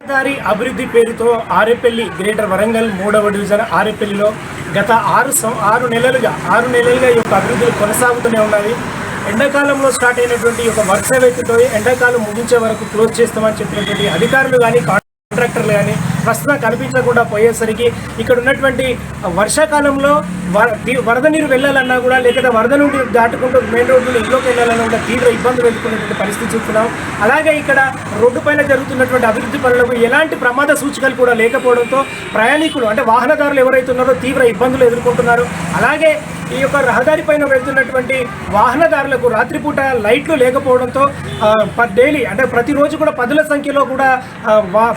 రహదారి అభివృద్ధి పేరుతో ఆరేపల్లి గ్రేటర్ వరంగల్ మూడవ డివిజన్ ఆరేపల్లిలో గత ఆరు ఆరు నెలలుగా ఆరు నెలలుగా ఈ యొక్క అభివృద్ధులు కొనసాగుతూనే ఉన్నది. ఎండాకాలంలో స్టార్ట్ అయినటువంటి ఒక యొక్క వర్క్స్ ఎండాకాలం ముగించే వరకు క్లోజ్ చేస్తామని చెప్పినటువంటి అధికారులు కానీ కాంట్రాక్టర్లు కానీ ప్రస్తుతం కనిపించకుండా పోయేసరికి ఇక్కడ ఉన్నటువంటి వర్షాకాలంలో వరద నీరు వెళ్ళాలన్నా కూడా లేకపోతే వరద నుండి దాటుకుంటూ మెయిన్ రోడ్డు ఇంట్లోకి వెళ్ళాలన్నా కూడా తీవ్ర ఇబ్బందులు ఎదుర్కొనేటువంటి పరిస్థితి చూస్తున్నాం. అలాగే ఇక్కడ రోడ్డు పైన జరుగుతున్నటువంటి అభివృద్ధి పనులకు ఎలాంటి ప్రమాద సూచికలు కూడా లేకపోవడంతో ప్రయాణికులు అంటే వాహనదారులు ఎవరైతే ఉన్నారో తీవ్ర ఇబ్బందులు ఎదుర్కొంటున్నారు. అలాగే ఈ యొక్క రహదారి పైన వెళ్తున్నటువంటి వాహనదారులకు రాత్రిపూట లైట్లు లేకపోవడంతో డైలీ అంటే ప్రతిరోజు కూడా పదుల సంఖ్యలో కూడా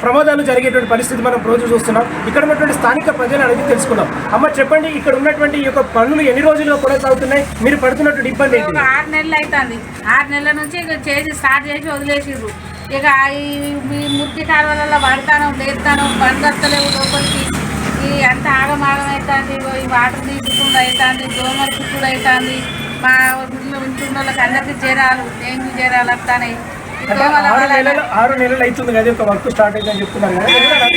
ప్రమాదాలు జరిగేటువంటి పరిస్థితి మనం రోజు చూస్తున్నాం. ఇక్కడ ఉన్నటువంటి స్థానిక ప్రజలు అడిగి తెలుసుకుందాం. అమ్మ చెప్పండి ఇక్కడ ఉన్నటువంటి ఈ యొక్క పనులు ఎన్ని రోజులుగా కొనసాగుతున్నాయి మీరు పడుతున్నటువంటి ఇబ్బంది ఒక ఆరు నెలలు అవుతుంది ఆరు నెలల నుంచి ఇక చేసి స్టార్ట్ చేసి వదిలేసిర్రు ఇక ఈ ఈ మురికి కాలువలలో పడతాను లేస్తాను బండి లోపలికి. ఈ అంత ఆగమాగం అవుతుంది ఈ వాటర్ తీసుకుండా అవుతుంది దోమలు కుట్టుడు అవుతుంది మా ఇంట్లో ఇంటి వాళ్ళకి అందరికీ జ్వరాలు డెంగ్యూ జ్వరాలు వస్తాయి అంటే ఆరు నెలలు ఆరు నెలలు అవుతుంది కదా ఒక వర్క్ స్టార్ట్ అయిందని చెప్తున్నారు కదా. ఎవరైనా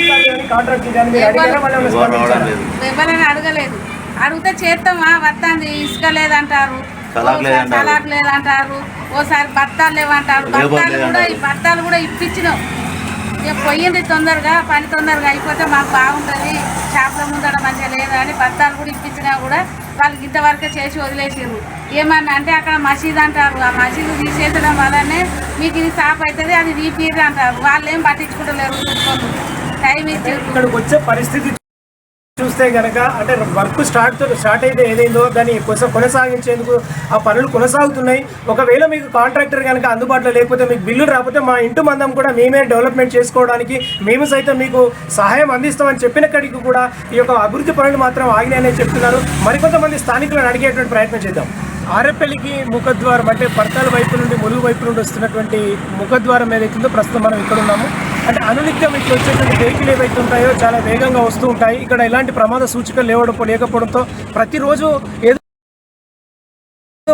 మీరు అడిగారా ఏమైనా స్పందించారా? అడగలేదు. అడిగితే చేస్తామా? వస్తుంది. ఇసుక లేదంటారు. ఓసారి లేదంటారు. ఓసారి బత్తాలు లేవంటారు. లేబర్ బత్తాలు కూడా ఈ. బత్తాలు కూడా ఇప్పించినాం. ఇక పోయింది తొందరగా పని తొందరగా అయిపోతే మాకు బాగుంటుంది. షాప్ల ముందర మంచిగా లేదు అని బత్తాలు కూడా ఇప్పించినా కూడా వాళ్ళకి ఇంతవరకే చేసి వదిలేసారు ఏమన్నా అంటే అక్కడ మసీద్ అంటారు. ఆ మసీదు తీసేసడం వల్లనే మీకు ఇది స్టాప్ అవుతుంది అది రీపీర్ అంటారు. వాళ్ళు ఏం పట్టించుకుంటలేరు టైం ఇచ్చారు ఇక్కడికి వచ్చే పరిస్థితి చూస్తే గనక అంటే వర్క్ స్టార్ట్ స్టార్ట్ అయితే ఏదైందో దాన్ని కొనసాగించేందుకు ఆ పనులు కొనసాగుతున్నాయి. ఒకవేళ మీకు కాంట్రాక్టర్ కనుక అందుబాటులో లేకపోతే మీకు బిల్లు రాకపోతే మా ఇంటి మందం కూడా మేమే డెవలప్మెంట్ చేసుకోవడానికి మేము సైతం మీకు సహాయం అందిస్తామని చెప్పిన కాడికి కూడా ఈ యొక్క అభివృద్ధి పనులు మాత్రం ఆగినాయని చెప్తున్నారు. మరికొంతమంది స్థానికులను అడిగేటువంటి ప్రయత్నం చేద్దాం. ఆరెపల్లికి ముఖద్వారం అంటే పర్తాల వైపు నుండి ములుగు వైపు నుండి వస్తున్నటువంటి ముఖద్వారం ఏదైతుందో ప్రస్తుతం మనం ఇక్కడ ఉన్నాము. అంటే అనునిత్యం ఇక్కడ వచ్చేటువంటి వెహికల్ ఏవైతే ఉంటాయో చాలా వేగంగా వస్తూ ఉంటాయి. ఇక్కడ ఎలాంటి ప్రమాద సూచికలు లేవడం లేకపోవడంతో ప్రతిరోజు ఏదో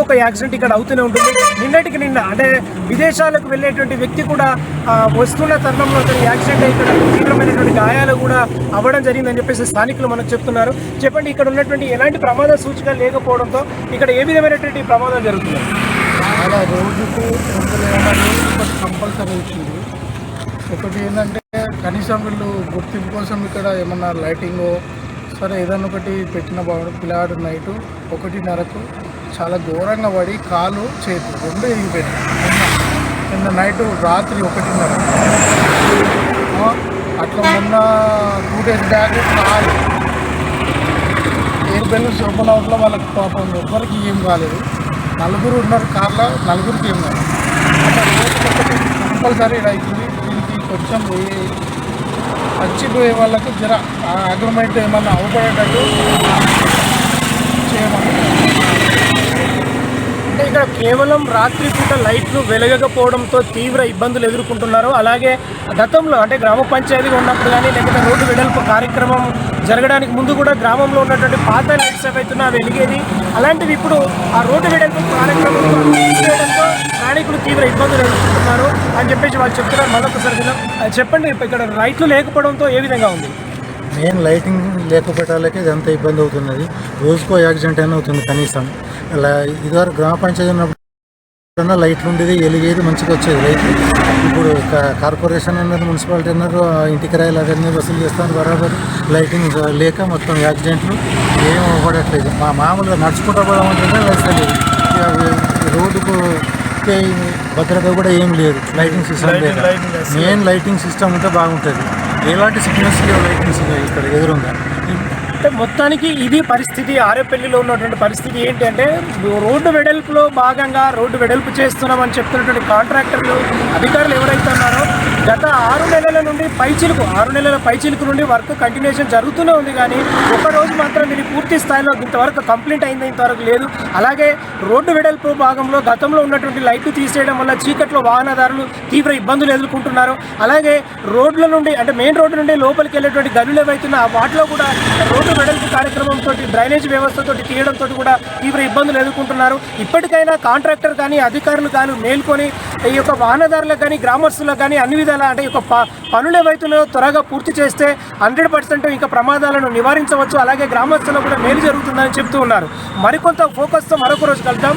ఒక యాక్సిడెంట్ ఇక్కడ అవుతూనే ఉంటుంది. నిన్నటికి నిన్న అంటే విదేశాలకు వెళ్ళేటువంటి వ్యక్తి కూడా వస్తున్న తరుణంలో అతను యాక్సిడెంట్ అయి తీవ్రమైనటువంటి గాయాలు కూడా అవ్వడం జరిగిందని చెప్పేసి స్థానికులు మనకు చెప్తున్నారు. చెప్పండి ఇక్కడ ఉన్నటువంటి ఎలాంటి ప్రమాద సూచిక లేకపోవడంతో ఇక్కడ ఏ విధమైనటువంటి ప్రమాదం జరుగుతుంది అలా రోజుకు కంపల్సరీ వచ్చింది. ఒకటి ఏంటంటే కనీసం వీళ్ళు గుర్తింపు కోసం ఇక్కడ ఏమన్నా లైటింగో సరే ఏదన్నా ఒకటి పెట్టిన బాగుండు పిల్లాడు నైట్ ఒకటిన్నరకు చాలా ఘోరంగా పడి కాలు చేతి రెండు ఇరిగిపోయింది నిన్న నైట్ రాత్రి ఒకటిన్నర. అట్లా మొన్న two days back call. Air balloons open అవుట్లో వాళ్ళకి పాపం ఎవ్వరికి ఏం కాలేదు. నలుగురు ఉన్నారు కార్లో నలుగురికి ఏం కాలేదు. కంపల్సరీ అవుతుంది దీనికి కొంచెం చచ్చిపోయే వాళ్ళకు జర అగ్రిమెంట్ ఏమన్నా అవపడేటట్టు చేయమని అంటే ఇక్కడ కేవలం రాత్రిపూట లైట్లు వెలగకపోవడంతో తీవ్ర ఇబ్బందులు ఎదుర్కొంటున్నారు. అలాగే గతంలో అంటే గ్రామ పంచాయతీగా ఉన్నప్పుడు కానీ లేకపోతే రోడ్డు వెడల్పు కార్యక్రమం జరగడానికి ముందు కూడా గ్రామంలో ఉన్నటువంటి పాత లైట్స్ ఏవైతున్నా వెలిగేది. అలాంటివి ఇప్పుడు ఆ రోడ్డు వెడల్పు కార్యక్రమం చేయడంతో ప్రయాణికులు తీవ్ర ఇబ్బందులు ఎదుర్కొంటున్నారు అని చెప్పేసి వాళ్ళు చెప్తున్నారు. మరొకసారి అది చెప్పండి ఇక్కడ లైట్లు లేకపోవడంతో ఏ విధంగా ఉంది? మెయిన్ లైటింగ్ లేకపోవటాలకే ఇదంతా ఇబ్బంది అవుతున్నది. రోజుకో యాక్సిడెంట్ అయినా అవుతుంది కనీసం. ఇలా ఇదివరకు గ్రామ పంచాయతీ ఉన్నప్పుడు లైట్లు ఉండేది వెలిగేది మంచిగా వచ్చేది లైట్లు. ఇప్పుడు కార్పొరేషన్ అన్నారు మున్సిపాలిటీ అన్నారు ఇంటి కిరాయిలు అవన్నీ వసూలు చేస్తాను బరాబర్ లైటింగ్ లేక మొత్తం యాక్సిడెంట్లు ఏం అవ్వడట్లేదు మా మామూలుగా నడుచుకుంటూ పోదామంటే లేదు రోడ్డుకు భద్రత కూడా ఏం లేదు. లైటింగ్ సిస్టమ్ లేదు. మెయిన్ లైటింగ్ సిస్టమ్ ఉంటే బాగుంటుంది. ఎలాంటి సిగ్నల్స్ లైటింగ్స్ ఉన్నాయి ఇక్కడ ఎదురుగా అంటే మొత్తానికి ఇది పరిస్థితి. ఆరేపల్లిలో ఉన్నటువంటి పరిస్థితి ఏంటి అంటే రోడ్డు వెడల్పులో భాగంగా రోడ్డు వెడల్పు చేస్తున్నామని చెప్తున్నటువంటి కాంట్రాక్టర్లు అధికారులు ఎవరైతే ఉన్నారో గత ఆరు నెలల నుండి పైచిలుకు ఆరు నెలల పైచిలుకు నుండి వర్క్ కంటిన్యూషన్ జరుగుతూనే ఉంది కానీ ఒక రోజు మాత్రం దీన్ని పూర్తి స్థాయిలో ఇంతవరకు కంప్లీట్ అయింది ఇంతవరకు లేదు. అలాగే రోడ్డు వెడల్పు భాగంలో గతంలో ఉన్నటువంటి లైట్లు తీసేయడం వల్ల చీకట్లో వాహనదారులు తీవ్ర ఇబ్బందులు ఎదుర్కొంటున్నారు. అలాగే రోడ్ల నుండి అంటే మెయిన్ రోడ్డు నుండి లోపలికి వెళ్ళేటువంటి గనులు ఏవైతున్నా వాటిలో కూడా రోడ్డు వెడల్పు కార్యక్రమంతో డ్రైనేజ్ వ్యవస్థతో తీయడంతో కూడా తీవ్ర ఇబ్బందులు ఎదుర్కొంటున్నారు. ఇప్పటికైనా కాంట్రాక్టర్ కానీ అధికారులు కానీ మేల్కొని ఈ యొక్క వాహనదారులకు కానీ గ్రామస్తులకు కానీ అన్ని విధాలా విధాల అంటే ఒక యొక్క పనులు ఏవైతున్నాయో త్వరగా పూర్తి చేస్తే హండ్రెడ్ పర్సెంట్ ఇంకా ప్రమాదాలను నివారించవచ్చు. అలాగే గ్రామస్తులకు కూడా మేలు జరుగుతుందని చెప్తూ ఉన్నారు. మరికొంత ఫోకస్తో మరొక రోజు కలుద్దాం.